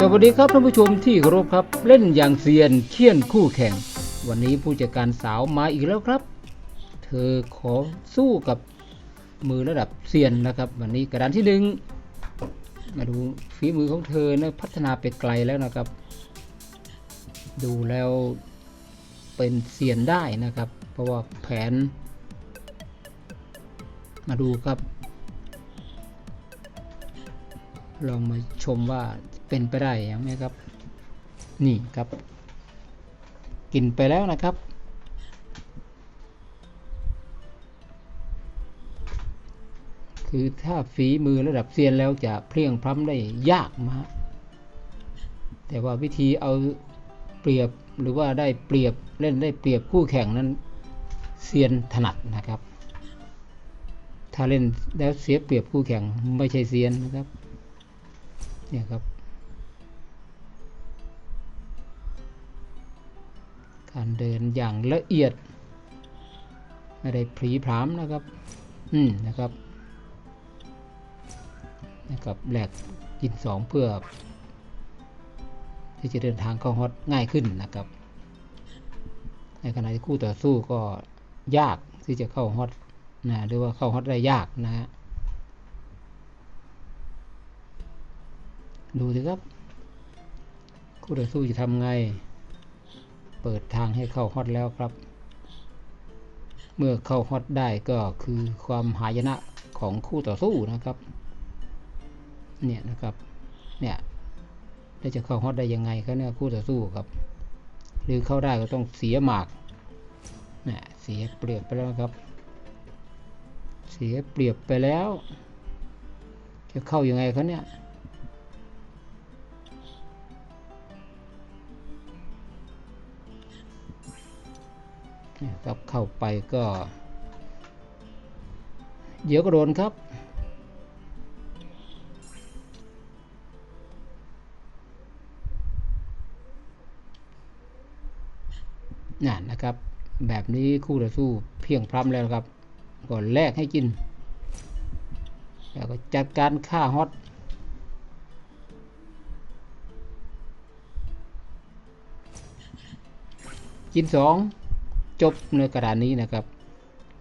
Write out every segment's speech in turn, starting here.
สวัสดีครับท่านผู้ชมที่เคารพครับ เล่นอย่างเซียนเคี่ยนคู่แข่ง วันนี้ผู้จัดการสาวมาอีกแล้วครับ เธอขอสู้กับมือระดับเซียนนะครับ วันนี้กระดานที่หนึ่งมาดูฝีมือของเธอนะพัฒนาไปไกลแล้วนะครับ ดูแล้วเป็นเซียนได้นะครับ เพราะว่าแผน มาดูครับ ลองมาชมว่า เป็นไปได้ยังไหมครับ นี่ครับ กินไปแล้วนะครับ คือถ้าฝีมือระดับเซียนแล้วจะเพลียงพล้ำได้ยากมากแต่ว่าวิธีเอาเปรียบหรือว่าได้เปรียบเล่นได้เปรียบคู่แข่งนั้นเซียนถนัดนะครับ ถ้าเล่นแล้วเสียเปรียบคู่แข่งไม่ใช่เซียนนะครับเนี่ยครับ การเดินอย่างละเอียด ไม่ได้พลีพรามนะครับ อืมนะครับนะครับแหลกกินสองเพื่อ ที่จะเดินทางเข้าฮอตง่ายขึ้นนะครับ ในขณะที่คู่ต่อสู้ก็ยากที่จะเข้าฮอตนะหรือว่าเข้าฮอตได้ยากนะฮะดูสิครับ คู่ต่อสู้จะทำไง เปิดทางให้เข้าฮอตแล้วครับ เมื่อเข้าฮอตได้ก็คือความหายนะของคู่ต่อสู้นะครับ เนี่ยนะครับ เนี่ยแล้วจะเข้าฮอตได้ยังไงครับเนี่ยคู่ต่อสู้ครับ หรือเข้าได้ก็ต้องเสียหมากเนี่ยเสียเปรียบไปแล้วครับ เสียเปรียบไปแล้ว จะเข้ายังไงครับเนี่ย เนี่ยครับเข้าไปก็เดี๋ยวก็โดนครับ นั่นนะครับ แบบนี้คู่ต่อสู้เพียงพร้ำแล้วครับ ก่อนแลกให้กิน แล้วก็จัดการฆ่าฮอตกินสอง จบในกระดานนี้นะครับ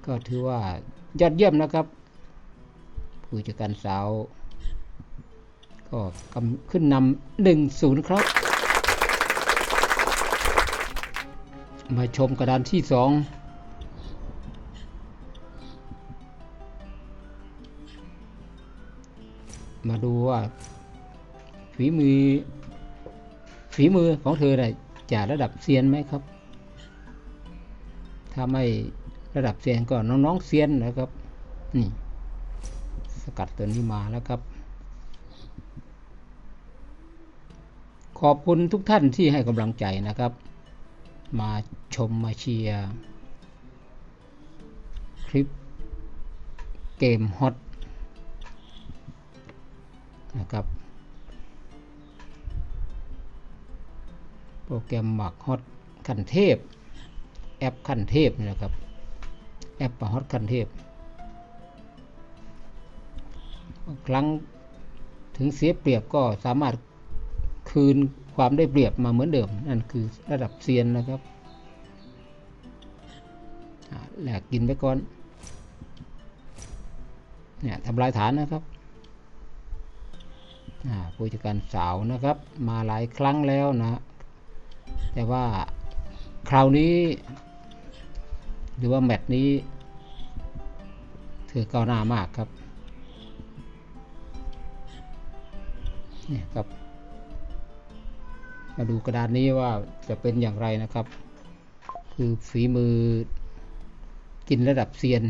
ก็ถือว่ายอดเยี่ยมนะครับ ผู้จัดการสาว ก็กำขึ้นนำหนึ่งศูนย์ครับ มาชมกระดานที่สองมาดูว่าฝีมือฝีมือของเธอเนี่ยจะระดับเซียนไหมครับ ถ้าไม่ระดับเซียนก็น้องๆเซียนนะครับ นี่สกัดตัวนี้มาแล้วครับ ขอบคุณทุกท่านที่ให้กำลังใจนะครับ มาชมมาเชียร์คลิปเกมฮอตนะครับ โปรแกรมหมักฮอตขันเทพ แอปขั้นเทพนี่แหละครับ แอปฮอตขั้นเทพ ครั้งถึงเสียเปรียบก็สามารถคืนความได้เปรียบมาเหมือนเดิม นั่นคือระดับเซียนนะครับแหลกกินไปก่อน เนี่ยทำลายฐานนะครับอ่าผู้จัดการสาวนะครับ มาหลายครั้งแล้วนะ แต่ว่าคราวนี้ หรือว่าแมตช์นี้ถือก้าวหน้ามากครับเนี่ยครับ มาดูกระดานนี้ว่าจะเป็นอย่างไรนะครับ คือฝีมือกินระดับเซียน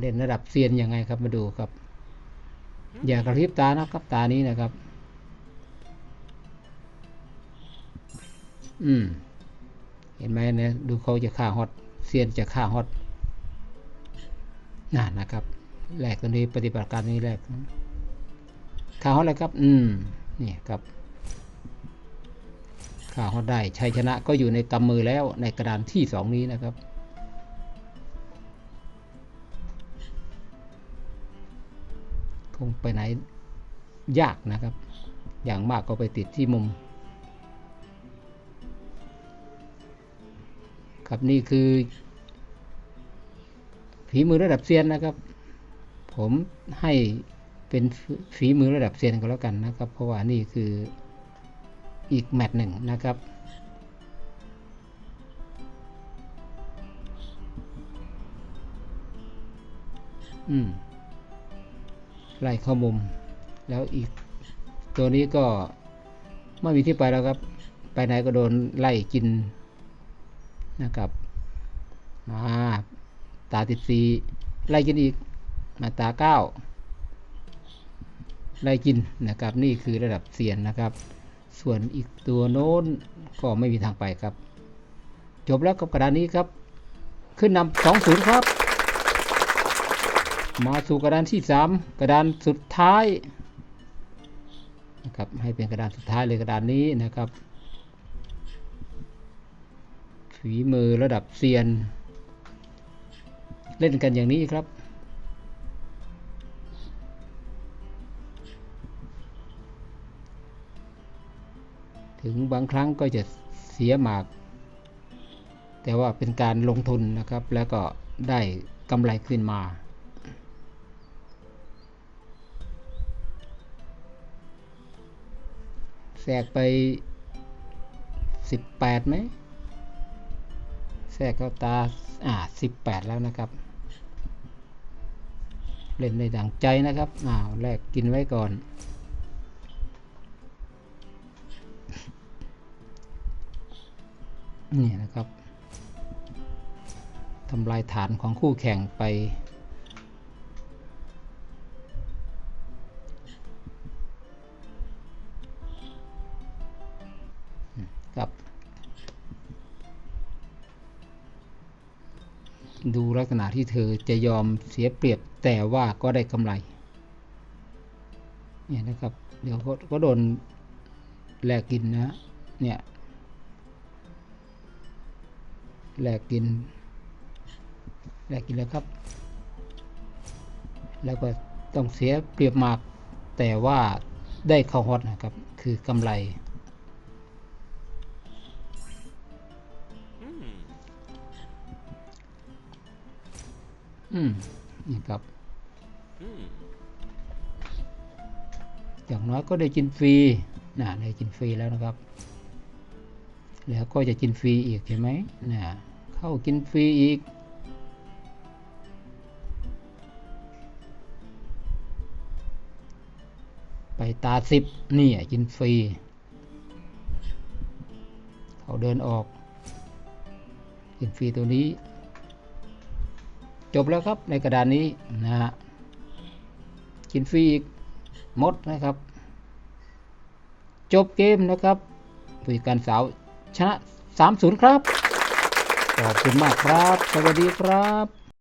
เล่นระดับเซียนยังไงครับมาดูครับ อย่ากระพริบตานะครับตานี้นะครับ อืม เห็นไหมเนี่ยดูเขาจะฆ่าฮอตเซียนจะฆ่าฮอตน่านะครับแรกตัวนี้ปฏิบัติการนี้แรกฆ่าฮอตเลยครับ อืมนี่ครับฆ่าฮอตได้ชัยชนะก็อยู่ในกำมือแล้วในกระดานที่สองนี้นะครับคงไปไหนยากนะครับ อย่างมากก็ไปติดที่มุม ครับนี่คือฝีมือระดับเซียนนะครับ ผมให้เป็นฝีมือระดับเซียนก็แล้วกันนะครับ เพราะว่านี่คืออีกแมตช์หนึ่งนะครับอืมไล่เข้ามุม แล้วอีกตัวนี้ก็ไม่มีที่ไปแล้วครับ ไปไหนก็โดนไล่กิน นะครับมาตาติดสีไล่กินอีกมาตาเก้าไล่กินนะครับ นี่คือระดับเซียนนะครับ ส่วนอีกตัวโน้นก็ไม่มีทางไปครับ จบแล้วกับกระดานนี้ครับ ขึ้นนำสองศูนย์ครับ มาสู่กระดานที่สามกระดานสุดท้ายนะครับให้เป็นกระดานสุดท้ายเลยกระดานนี้นะครับ ฝีมือระดับเซียน เล่นกันอย่างนี้ครับ ถึงบางครั้งก็จะเสียหมาก แต่ว่าเป็นการลงทุนนะครับ แล้วก็ได้กำไรขึ้นมาแทรกไป 18ไหม แทรกเข้าตาอ่า18แล้วนะครับ เล่นในดังใจนะครับอ้าวแรกกินไว้ก่อน นี่นะครับทำลายฐานของคู่แข่งไป ดูลักษณะที่เธอจะยอมเสียเปรียบแต่ว่าก็ได้กำไร เนี่ยนะครับ เดี๋ยวก็กโดนแลกกินนะ เนี่ยแลกกินแลกกินแล้วครับ แล้วก็ต้องเสียเปรียบมากแต่ว่าได้เข้าฮอตนะครับ คือกำไร อืมนี่ครับ อย่างน้อยก็ได้กินฟรีนะได้กินฟรีแล้วนะครับ แล้วก็จะกินฟรีอีกใช่ไหมนะเข้ากินฟรีอีกไปตาสิบนี่อะกินฟรี เขาเดินออก กินฟรีตัวนี้ จบแล้วครับในกระดานนี้นะฮะกินฟรีอีกหมดนะครับ จบเกมนะครับผู้การสาวชนะ 3-0 ครับ ขอบคุณมากครับ สวัสดีครับ